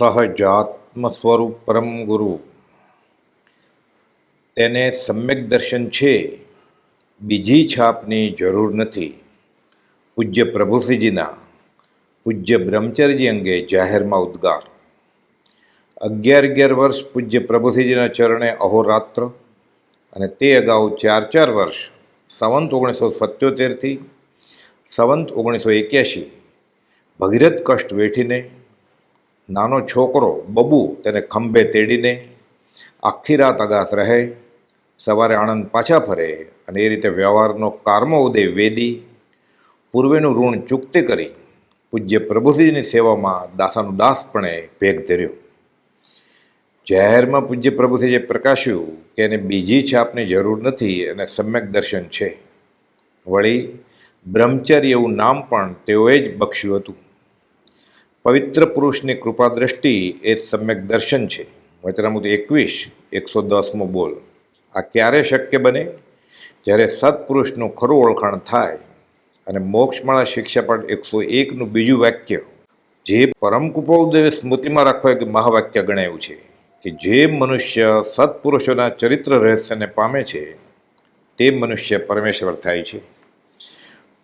સહજાત્મ સ્વરૂપ પરમ ગુરુ. તેને સમ્યક દર્શન છે, બીજી છાપની જરૂર નથી. પૂજ્ય પ્રભુસિંહજીના, પૂજ્ય બ્રહ્મચર્યજી અંગે જાહેરમાં ઉદ્ગાર. અગિયાર અગિયાર વર્ષ પૂજ્ય પ્રભુસિંહજીના ચરણે અહોરાત્ર અને તે અગાઉ ચાર ચાર વર્ષ, સંવંત ઓગણીસો સત્યોતેરથી, સંવંત ઓગણીસો એક્યાસી ભગીરથ કષ્ટ વેઠીને નાનો છોકરો બબુ તેને ખંભે તેડીને આખી રાત અગાસ રહે, સવારે આણંદ પાછા ફરે અને એ રીતે વ્યવહારનો કારમો ઉદય વેદી, પૂર્વેનું ઋણ ચૂકતે કરી પૂજ્ય પ્રભુજીની સેવામાં દાસાનું દાસપણે ભેગ ધર્યો. જાહેરમાં પૂજ્ય પ્રભુશ્રીએ પ્રકાશ્યું કે એને બીજી છાપની જરૂર નથી અને સમ્યક દર્શન છે. વળી બ્રહ્મચર્ય એવું નામ પણ તેઓએ જ બક્ષ્યું હતું. પવિત્ર પુરુષની કૃપા દ્રષ્ટિ એ સમ્યક દર્શન છે. વચનામૃત એકવીસ, એકસો દસમો બોલ. આ ક્યારે શક્ય બને? જ્યારે સત્પુરુષનું ખરું ઓળખાણ થાય અને મોક્ષમાળા શિક્ષાપાઠ એકસો એકનું બીજું વાક્ય, જે પરમ કુપોદેવે સ્મૃતિમાં રાખવા કે મહાવાક્ય ગણાયું છે કે જે મનુષ્ય સત્પુરુષોના ચરિત્ર રહસ્યને પામે છે, તે મનુષ્ય પરમેશ્વર થાય છે.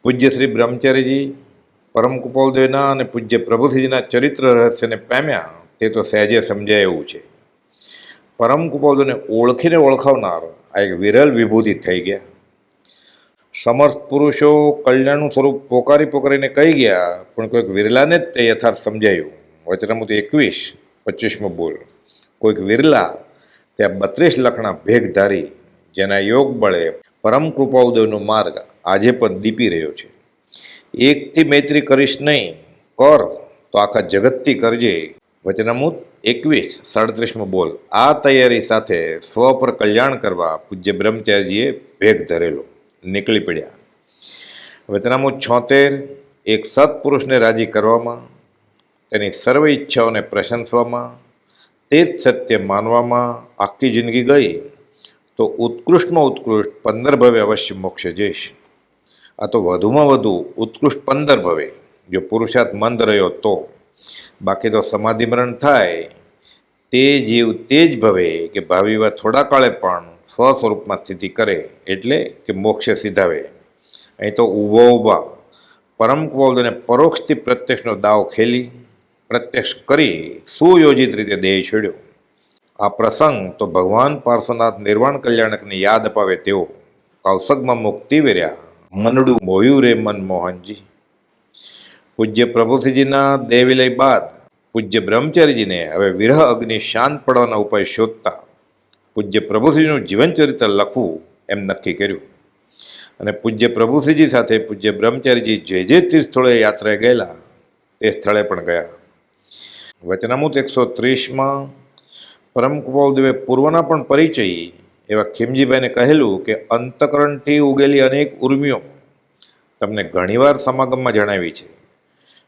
પૂજ્ય શ્રી બ્રહ્મચારીજી પરમ કુપાલદેવના અને પૂજ્ય પ્રભુસિંહજીના ચરિત્ર રહસ્યને પામ્યા તે તો સહેજે સમજાય એવું છે. પરમ કુપોલદેવને ઓળખીને ઓળખાવનાર આ એક વિરલ વિભૂતિ થઈ ગયા. સમર્થ પુરુષો કલ્યાણનું સ્વરૂપ પોકારી પોકારીને કહી ગયા, પણ કોઈક વિરલાને જ તે યથાર્થ સમજાયું. વચનામૃત એકવીસ, પચીસમો બોલ. કોઈક વિરલા ત્યાં બત્રીસ લખણા ભેગ ધારી, જેના યોગ બળે પરમ કૃપાઉદેવનો માર્ગ આજે પણ દીપી રહ્યો છે. એકથી મૈત્રી કરીશ નહીં, કર, તો આખા જગતથી કરજે. વચનામૂત એકવીસ, સાડત્રીસમો બોલ. આ તૈયારી સાથે સ્વ પર કલ્યાણ કરવા પૂજ્ય બ્રહ્મચારીજીએ ભેગ ધરેલો. નીકળી પડ્યા. વચનામૂત છોતેર, એક સત્પુરુષને રાજી કરવામાં, તેની સર્વ ઈચ્છાઓને પ્રશંસવામાં, તે જ સત્ય માનવામાં આખી જિંદગી ગઈ, તો ઉત્કૃષ્ટમાં ઉત્કૃષ્ટ પંદર ભવે અવશ્ય મોક્ષ જઈશ. આ તો વધુમાં વધુ ઉત્કૃષ્ટ પંદર ભવે. જો પુરુષાર્થ મંદ રહ્યો તો. બાકી તો સમાધિ મરણ થાય. તે જીવ તે જ ભવે કે ભાવિવા થોડા કાળે પણ સ્વ સ્વરૂપમાં સ્થિતિ કરે એટલે કે મોક્ષે સીધાવે. અહીં તો ઊભો ઊભા. પરમ કુવલદને પરોક્ષથી પ્રત્યક્ષનો દાવ ખેલી, પ્રત્યક્ષ કરી સુયોજિત રીતે દેહ છોડ્યો. આ પ્રસંગ તો ભગવાન પાર્શ્વનાથ નિર્વાણ કલ્યાણકની યાદ અપાવે તેઓ કૌશકમાં મુક્તિ વેર્યા. મનડું મોયું રે મનમોહનજી પૂજ્ય પ્રભુસિંહજીના દેવિલય બાદ પૂજ્ય બ્રહ્મચારીજીને હવે વિરહ અગ્નિ શાંત પડવાના ઉપાય શોધતા પૂજ્ય પ્રભુશ્રીનું જીવનચરિત્ર લખવું એમ નક્કી કર્યું. અને પૂજ્ય પ્રભુસિંહજી સાથે પૂજ્ય બ્રહ્મચારીજી જે જે તીર્થ સ્થળે યાત્રાએ ગયેલા તે સ્થળે પણ ગયા. વચનામૃત એકસો ત્રીસમાં પરમ કુપાલદેવે પૂર્વના પણ પરિચય એવા ખીમજીભાઈને કહેલું કે અંતકરણથી ઉગેલી અનેક ઉર્મિઓ તમને ઘણીવાર સમાગમમાં જણાવી છે.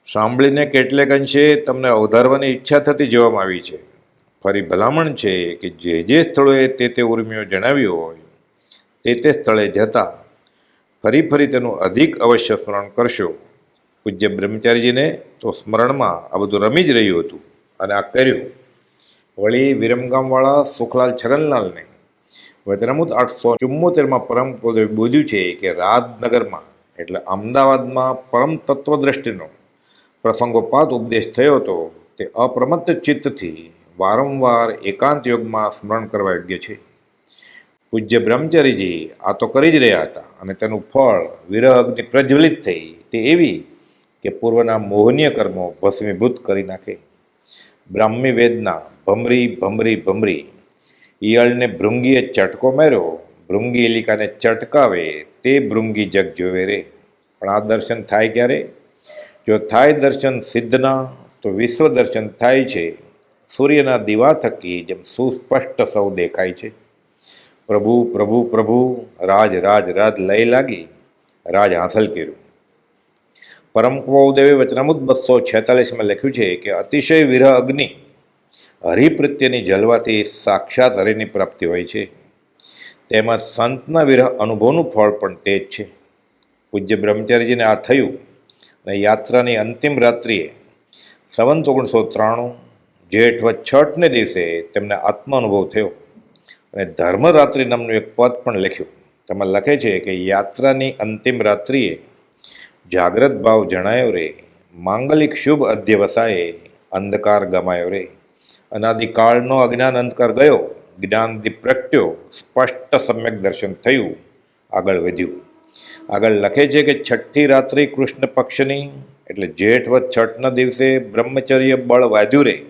સાંભળીને કેટલેક અંશે તમને અવધારવાની ઈચ્છા થતી જોવામાં આવી છે. ફરી ભલામણ છે કે જે જે સ્થળોએ તે તે ઉર્મિઓ જણાવ્યું હોય, તે તે સ્થળે જતા ફરી ફરી તેનું અધિક અવશ્ય સ્મરણ કરશો. પૂજ્ય બ્રહ્મચારીજીને તો સ્મરણમાં આ બધું રમી જ રહ્યું હતું અને આ કર્યું. વળી વિરમગામવાળા સુખલાલ છગનલાલને વચનામૃત આઠસો ચુમ્મોતેરમાં પરમ પોદે બોલ્યું છે કે રાજનગરમાં, એટલે અમદાવાદમાં પરમ તત્વદ્રષ્ટિનો પ્રસંગોપાત ઉપદેશ થયો હતો, તે અપ્રમત્ત ચિત્તથી વારંવાર એકાંત યોગમાં સ્મરણ કરવા યોગ્ય છે. પૂજ્ય બ્રહ્મચારીજી આ તો કરી જ રહ્યા હતા અને તેનું ફળ વિરહ પ્રજ્વલિત થઈ તે એવી કે પૂર્વના મોહનીય કર્મો ભસ્મીભૂત કરી નાખે. બ્રાહ્મી વેદના ભમરી ભમરી ભમરી ઈયળને ભૃંગીએ ચટકો માર્યો ભૃંગી એલિકાને ચટકાવે, તે ભૃંગી જગ જોવે રે. પણ આ દર્શન થાય ક્યારે? જો થાય દર્શન સિદ્ધના તો વિશ્વ દર્શન થાય છે. સૂર્યના દીવા થકી જેમ સુસ્પષ્ટ સૌ દેખાય છે. પ્રભુ પ્રભુ પ્રભુ, રાજ રાજ રાજ લઈ લાગી, રાજ હાંસલ કર્યું. પરમ કુવાઉદેવે વચનામુદ બસો છેતાલીસમાં લખ્યું છે કે અતિશય વિરહ અગ્નિ હરિ પ્રત્યેની જલવાથી સાક્ષાત હરિની પ્રાપ્તિ હોય છે. તેમજ સંતના વિરહ અનુભવનું ફળ પણ તે જ છે. પૂજ્ય બ્રહ્મચારીજીને આ થયું અને યાત્રાની અંતિમ રાત્રિએ સંવંત ઓગણીસો ત્રાણું જેઠ વ છઠને દિવસે તેમને આત્મ અનુભવ થયો અને ધર્મરાત્રિ નામનું એક પદ પણ લખ્યું. તેમાં લખે છે કે યાત્રાની અંતિમ રાત્રિએ જાગ્રત ભાવ જણાયો રે, માંગલિક શુભ અધ્યવસાયે અંધકાર ગમાયો રે. અનાદિકાળનો અજ્ઞાન અંધકાર ગયો. જ્ઞાનથી પ્રગટ્યો. સ્પષ્ટ સમ્યક દર્શન થયું. આગળ વધ્યું. આગળ લખે છે કે છઠ્ઠી રાત્રિ કૃષ્ણ પક્ષની, એટલે જેઠ વધ છઠના દિવસે બ્રહ્મચર્ય બળ વાધ્યું રે.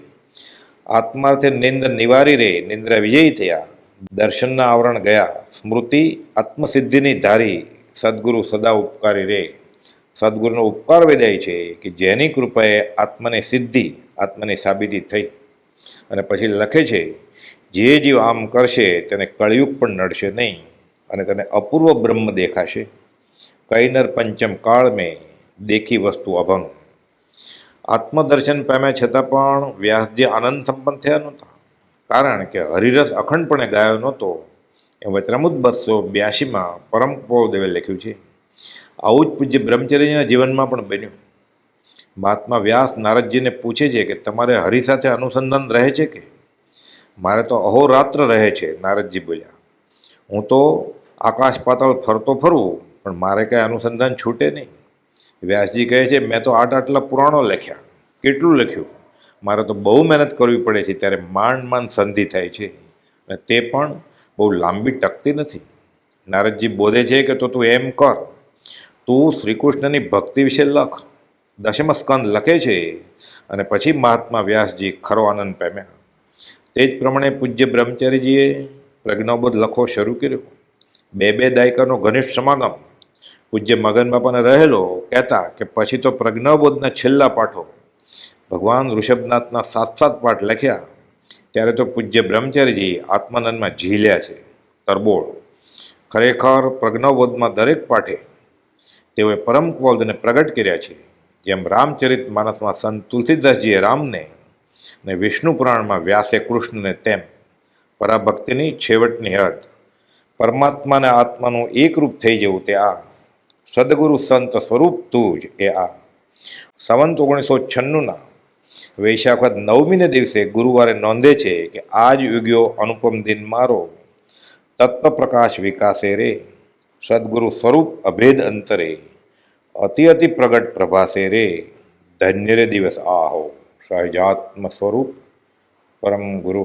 આત્માર્થે નિંદ નિવારી રે. નિંદ્રા વિજયી થયા. દર્શનના આવરણ ગયા. સ્મૃતિ આત્મસિદ્ધિની ધારી. સદગુરુ સદા ઉપકારી રે. સદગુરુનો ઉપકાર વેદાય છે કે જેની કૃપાએ આત્મને સિદ્ધિ, આત્માની સાબિતી થઈ. અને પછી લખે છે, જે જીવ આમ કરશે તેને કળયુગ પણ નડશે નહીં અને તેને અપૂર્વ બ્રહ્મ દેખાશે. કૈનર પંચમ કાળ મેં દેખી વસ્તુ અભંગ. આત્મદર્શન પામ્યા છતાં પણ વ્યાસજી આનંદ સંપન્ન થયા નહોતા. કારણ કે હરિરસ અખંડપણે ગાયો નહોતો. એ વચરામુદ બસો બ્યાસીમાં પરમ લખ્યું છે. આવું જ પૂજ્ય બ્રહ્મચર્યના જીવનમાં પણ બન્યું. મહાત્મા વ્યાસ નારદજીને પૂછે છે કે તમારે હરિ સાથે અનુસંધાન રહે છે કે? મારે તો અહોરાત્ર રહે છે, નારદજી બોલ્યા. હું તો આકાશ પાતાળ ફરતો ફરવું, પણ મારે કાંઈ અનુસંધાન છૂટે નહીં. વ્યાસજી કહે છે, મેં તો આટ આટલા પુરાણો લખ્યા. કેટલું લખ્યું? મારે તો બહુ મહેનત કરવી પડે છે, ત્યારે માંડ માંડ સંધિ થાય છે. અને તે પણ બહુ લાંબી ટકતી નથી. નારદજી બોધે છે કે તો તું એમ કર. તું શ્રીકૃષ્ણની ભક્તિ વિશે લખ. દશમ સ્કંદ લખે છે અને પછી મહાત્મા વ્યાસજી ખરો આનંદ પામ્યા. તે જ પ્રમાણે પૂજ્ય બ્રહ્મચારીજીએ પ્રજ્ઞાબોધ લખો શરૂ કર્યો. બે બે દાયકાનો ઘનિષ્ઠ સમાગમ. પૂજ્ય મગન બાપાને રહેલો કહેતા કે પછી તો પ્રજ્ઞાબોધના છેલ્લા પાઠો. ભગવાન ઋષભનાથના સાત સાત પાઠ લખ્યા. ત્યારે તો પૂજ્ય બ્રહ્મચારીજી આત્માનંદમાં ઝીલ્યા છે. તરબોળ. ખરેખર પ્રજ્ઞાબોધમાં દરેક પાઠે તેઓએ પરમ બોધને પ્રગટ કર્યા છે. જેમ રામચરિત માનસમાં સંત તુલસીદાસજીએ રામને અને વિષ્ણુ પુરાણમાં વ્યાસે કૃષ્ણને તેમ પરાભક્તિની છેવટની હદ, પરમાત્માને આત્માનું એકરૂપ થઈ જવું તે આ. સદગુરુ સંત સ્વરૂપ તું જ એ આ. સંવંત ઓગણીસો છન્નુંના વૈશાખત નવમીને દિવસે ગુરુવારે નોંધે છે કે આજ યુગ્યો અનુપમ દિન મારો તત્વ પ્રકાશ વિકાસે રે. સદગુરુ સ્વરૂપ અભેદ અંતરે. અતિ અતિ પ્રગટ પ્રભાસે રે ધન્ય રે દિવસ આહો સહજાત્મ સ્વરૂપ પરમ ગુરુ